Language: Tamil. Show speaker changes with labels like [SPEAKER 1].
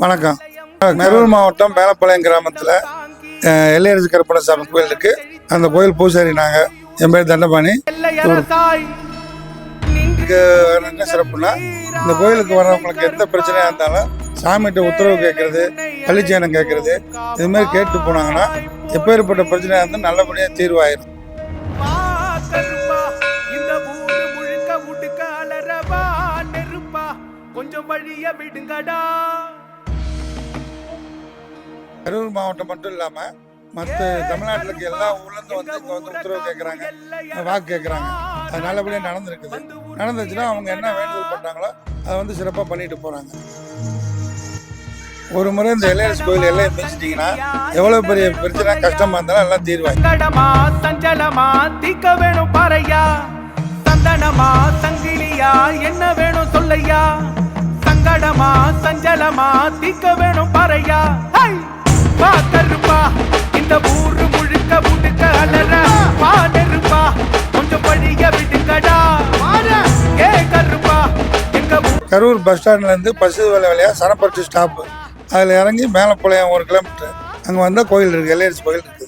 [SPEAKER 1] வணக்கம். கரூர் மாவட்டம் மேலப்பாளையம் கிராமத்தில் எல்லையரசு கருப்பணசாமி கோயில் இருக்கு. அந்த கோயில் பூசாரி நாங்கள் என் பேர் தண்டபாணி. என்ன சிறப்புனா இந்த கோயிலுக்கு வர்றவங்களுக்கு எந்த பிரச்சனையாக இருந்தாலும் சாமிகிட்ட உத்தரவு கேட்கறது பள்ளிச்சேனம் கேட்கறது இது மாதிரி கேட்டு போனாங்கன்னா எப்பேற்பட்ட பிரச்சனையாக இருந்தாலும் நல்லபடியாக தீர்வாயிரும்.
[SPEAKER 2] கொஞ்சம் வழிய விடுங்கடா.
[SPEAKER 1] கரூர் மாவட்டம் மட்டும் இல்லாமல் மற்ற தமிழ்நாட்டில் இருக்க எல்லா ஊர்லேருந்து வந்து இங்கே வந்து உத்தரவு கேட்குறாங்க வாக்கு கேட்குறாங்க அது நல்லபடியாக நடந்திருக்குது. நடந்துச்சுன்னா அவங்க என்ன வேண்டுதல் பண்ணுறாங்களோ அதை வந்து சிறப்பாக பண்ணிட்டு போகிறாங்க ஒரு முறை இந்த எல்ஐஎஸ் கோயில் எல்லையை மிதிச்சிட்டிங்கன்னா எவ்வளோ பெரிய பிரச்சனை கஷ்டமாக இருந்தாலும் எல்லாம் தீர்வாங்க
[SPEAKER 2] சஞ்சலமா தீக்க வேணும் பாறையா? சந்தனமா சங்கிலியா? என்ன வேணும் சொல்லையா? சங்கடமா சஞ்சலமா தீக்க வேணும் பாறையா?
[SPEAKER 1] கரூர் பஸ் ஸ்டாண்ட்லேருந்து பசு வேலை வழியாக சரப்பட்டு ஸ்டாப்பு. அதில் இறங்கி மேலப்பாளையம் ஒரு கிலோமீட்டர். அங்கே வந்தால் கோயில் இருக்குது எல்ஐஎஸ் கோயில் இருக்குது